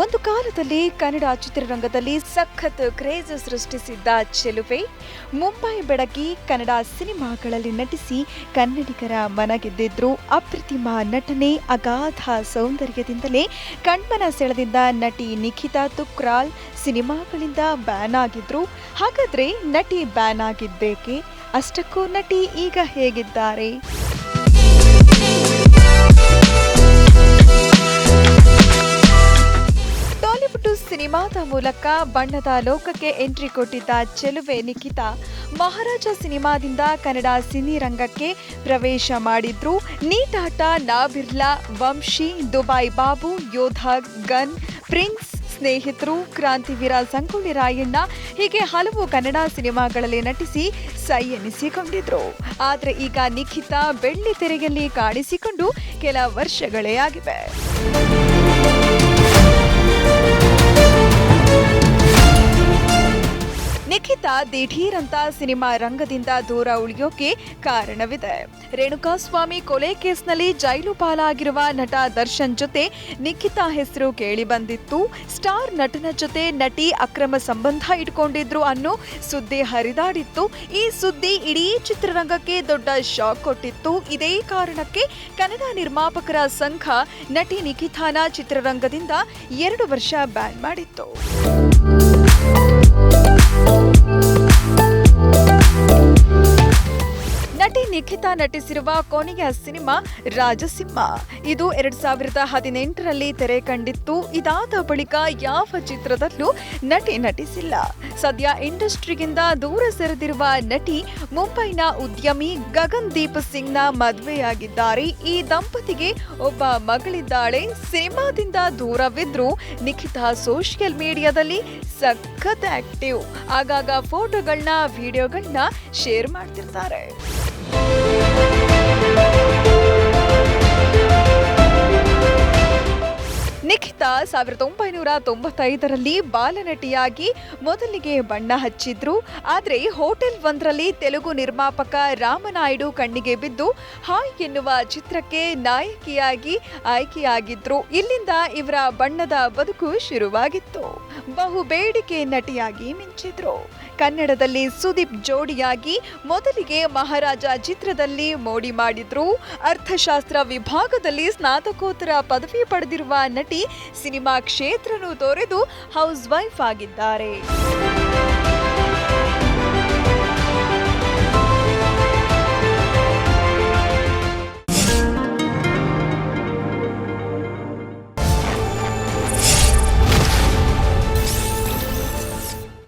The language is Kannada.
ಒಂದು ಕಾಲದಲ್ಲಿ ಕನ್ನಡ ಚಿತ್ರರಂಗದಲ್ಲಿ ಸಖತ್ ಕ್ರೇಜ್ ಸೃಷ್ಟಿಸಿದ್ದ ಚೆಲುವೆ ಮುಂಬೈ ಬೆಡಗಿ ಕನ್ನಡ ಸಿನಿಮಾಗಳಲ್ಲಿ ನಟಿಸಿ ಕನ್ನಡಿಗರ ಮನ ಗೆದ್ದಿದ್ರು ಅಪ್ರತಿಮ ನಟನೆ ಅಗಾಧ ಸೌಂದರ್ಯದಿಂದಲೇ ಕಣ್ಮನ ಸೆಳೆದಿದ್ದ ನಟಿ ನಿಖಿತಾ ತುಕ್ರಾಲ್ ಸಿನಿಮಾಗಳಿಂದ ಬ್ಯಾನ್ ಆಗಿದ್ರು. ಹಾಗಾದ್ರೆ ನಟಿ ಬ್ಯಾನ್ ಆಗಿದ್ದೇಕೆ? ಅಷ್ಟಕ್ಕೂ ನಟಿ ಈಗ ಹೇಗಿದ್ದಾರೆ? ಮೂಲಕ ಬಣ್ಣದ ಲೋಕಕ್ಕೆ ಎಂಟ್ರಿ ಕೊಟ್ಟಿದ್ದ ಚೆಲುವೆ ನಿಖಿತಾ, ಮಹಾರಾಜ ಸಿನಿಮಾದಿಂದ ಕನ್ನಡ ಸಿನಿರಂಗಕ್ಕೆ ಪ್ರವೇಶ ಮಾಡಿದ್ರು. ನೀಟಾಟ ನಾಬಿರ್ಲಾ ವಂಶಿ ದುಬೈ ಬಾಬು, ಯೋಧ, ಗನ್, ಪ್ರಿನ್ಸ್ ಸ್ನೇಹಿತರು, ಕ್ರಾಂತಿವೀರ ಸಂಗೊಳ್ಳಿ ರಾಯಣ್ಣ ಹೀಗೆ ಹಲವು ಕನ್ನಡ ಸಿನಿಮಾಗಳಲ್ಲಿ ನಟಿಸಿ ಸೈ ಎನಿಸಿಕೊಂಡಿದ್ರು ಆದರೆ ಈಗ ನಿಖಿತಾ ಬೆಳ್ಳಿ ತೆರೆಯಲ್ಲಿ ಕಾಣಿಸಿಕೊಂಡು ಕೆಲ ವರ್ಷಗಳೇ ಆಗಿವೆ. ನಿಖಿತಾ ದಿಢೀರ್ ಅಂತ ಸಿನಿಮಾ ರಂಗದಿಂದ ದೂರ ಉಳಿಯೋಕೆ ಕಾರಣವಿದೆ. ರೇಣುಕಾಸ್ವಾಮಿ ಕೊಲೆ ಕೇಸ್ನಲ್ಲಿ ಜೈಲು ಪಾಲಾಗಿರುವ ನಟ ದರ್ಶನ್ ಜೊತೆ ನಿಖಿತಾ ಹೆಸರು ಕೇಳಿ ಬಂದಿತ್ತು. ಸ್ಟಾರ್ ನಟನ ಜೊತೆ ನಟಿ ಅಕ್ರಮ ಸಂಬಂಧ ಇಟ್ಕೊಂಡಿದ್ರು ಅನ್ನೋ ಸುದ್ದಿ ಹರಿದಾಡಿತ್ತು. ಈ ಸುದ್ದಿ ಇಡೀ ಚಿತ್ರರಂಗಕ್ಕೆ ದೊಡ್ಡ ಶಾಕ್ ಕೊಟ್ಟಿತ್ತು. ಇದೇ ಕಾರಣಕ್ಕೆ ಕನ್ನಡ ನಿರ್ಮಾಪಕರ ಸಂಘ ನಟಿ ನಿಖಿತಾನ ಚಿತ್ರರಂಗದಿಂದ ಎರಡು ವರ್ಷ ಬ್ಯಾನ್ ಮಾಡಿತ್ತು. ನಟಿಸಿರುವ ಕೊನೆಯ ಸಿನಿಮಾ ರಾಜಸಿಂಹ. ಇದು ಎರಡ್ ಸಾವಿರದ ಹದಿನೆಂಟರಲ್ಲಿ ತೆರೆ ಕಂಡಿತ್ತು. ಇದಾದ ಬಳಿಕ ಯಾವ ಚಿತ್ರದಲ್ಲೂ ನಟಿ ನಟಿಸಿಲ್ಲ. ಸದ್ಯ ಇಂಡಸ್ಟ್ರಿಗಿಂದ ದೂರ ಸೆರೆದಿರುವ ನಟಿ ಮುಂಬೈನ ಉದ್ಯಮಿ ಗಗನ್ ದೀಪ್ ಸಿಂಗ್ನ ಮದುವೆಯಾಗಿದ್ದಾರೆ. ಈ ದಂಪತಿಗೆ ಒಬ್ಬ ಮಗಳಿದ್ದಾಳೆ. ಸಿನಿಮಾದಿಂದ ದೂರವಿದ್ರು ನಿಖಿತಾ ಸೋಷಿಯಲ್ ಮೀಡಿಯಾದಲ್ಲಿ ಸಖತ್ ಆಕ್ಟಿವ್. ಆಗಾಗ ಫೋಟೋಗಳನ್ನ ವಿಡಿಯೋಗಳನ್ನ ಶೇರ್ ಮಾಡ್ತಿರ್ತಾರೆ. ಸಾವಿರದ ಒಂಬೈನೂರ ತೊಂಬತ್ತೈದರಲ್ಲಿ ಬಾಲನಟಿಯಾಗಿ ಮೊದಲಿಗೆ ಬಣ್ಣ ಹಚ್ಚಿದ್ರು. ಆದರೆ ಹೋಟೆಲ್ ಒಂದರಲ್ಲಿ ತೆಲುಗು ನಿರ್ಮಾಪಕ ರಾಮನಾಯ್ಡು ಕಣ್ಣಿಗೆ ಬಿದ್ದು ಹಾಯ್ ಎನ್ನುವ ಚಿತ್ರಕ್ಕೆ ನಾಯಕಿಯಾಗಿ ಆಯ್ಕೆಯಾಗಿದ್ರು. ಇಲ್ಲಿಂದ ಇವರ ಬಣ್ಣದ ಬದುಕು ಶುರುವಾಗಿತ್ತು. ಬಹು ಬೇಡಿಕೆ ನಟಿಯಾಗಿ ಮಿಂಚಿದ್ರು. ಕನ್ನಡದಲ್ಲಿ ಸುದೀಪ್ ಜೋಡಿಯಾಗಿ ಮೊದಲಿಗೆ ಮಹಾರಾಜ ಚಿತ್ರದಲ್ಲಿ ಮೋಡಿ ಮಾಡಿದ್ರು. ಅರ್ಥಶಾಸ್ತ್ರ ವಿಭಾಗದಲ್ಲಿ ಸ್ನಾತಕೋತ್ತರ ಪದವಿ ಪಡೆದಿರುವ ನಟಿ ಸಿನಿಮಾ ಕ್ಷೇತ್ರನು ತೊರೆದು ಹೌಸ್ ವೈಫ್ ಆಗಿದ್ದಾರೆ.